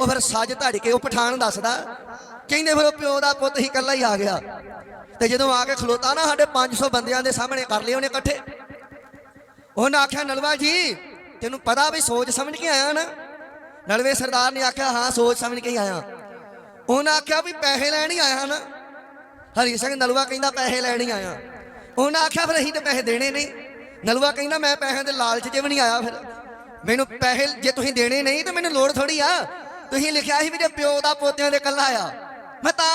ਉਹ ਫਿਰ ਸੱਜ ਧੜ ਕੇ ਉਹ ਪਠਾਨ ਦੱਸਦਾ, ਕਹਿੰਦੇ ਫਿਰ ਉਹ ਪਿਓ ਦਾ ਪੁੱਤ ਹੀ ਇਕੱਲਾ ਹੀ ਆ ਗਿਆ। ਤੇ ਜਦੋਂ ਆ ਕੇ ਖਲੋਤਾ ਨਾ ਸਾਡੇ 500 ਬੰਦਿਆਂ ਦੇ ਸਾਹਮਣੇ ਕਰ ਲਏ ਉਹਨੇ ਇਕੱਠੇ। ਉਹਨੇ ਆਖਿਆ, ਨਲਵਾ ਜੀ, ਤੈਨੂੰ ਪਤਾ ਵੀ ਸੋਚ ਸਮਝ ਕੇ ਆਇਆ ਨਾ? ਨਲਵੇ ਸਰਦਾਰ ਨੇ ਆਖਿਆ, ਹਾਂ, ਸੋਚ ਸਮਝ ਕੇ ਹੀ ਆਇਆ। ਉਹਨੇ ਆਖਿਆ ਵੀ ਪੈਸੇ ਲੈਣ ਹੀ ਆਇਆ ਨਾ। ਹਰੀ ਸਿੰਘ ਨਲਵਾ ਕਹਿੰਦਾ, ਪੈਸੇ ਲੈਣ ਹੀ ਆਇਆ। ਉਹਨੇ ਆਖਿਆ, ਫਿਰ ਅਸੀਂ ਤਾਂ ਪੈਸੇ ਦੇਣੇ ਨਹੀਂ। ਨਲਵਾ ਕਹਿੰਦਾ, ਮੈਂ ਪੈਸਿਆਂ ਦੇ ਲਾਲਚ 'ਚ ਵੀ ਨਹੀਂ ਆਇਆ ਫਿਰ। ਮੈਨੂੰ ਪੈਸੇ ਜੇ ਤੁਸੀਂ ਦੇਣੇ ਨਹੀਂ, ਤਾਂ ਮੈਨੂੰ ਲੋੜ ਥੋੜੀ ਆ। ਤੁਸੀਂ ਲਿਖਿਆ ਸੀ ਮੇਰੇ ਪਿਓ ਦਾ ਪੋਤਿਆਂ ਦੇ ਕੱਲਾ ਆ ਮੈਂ ਤਾਂ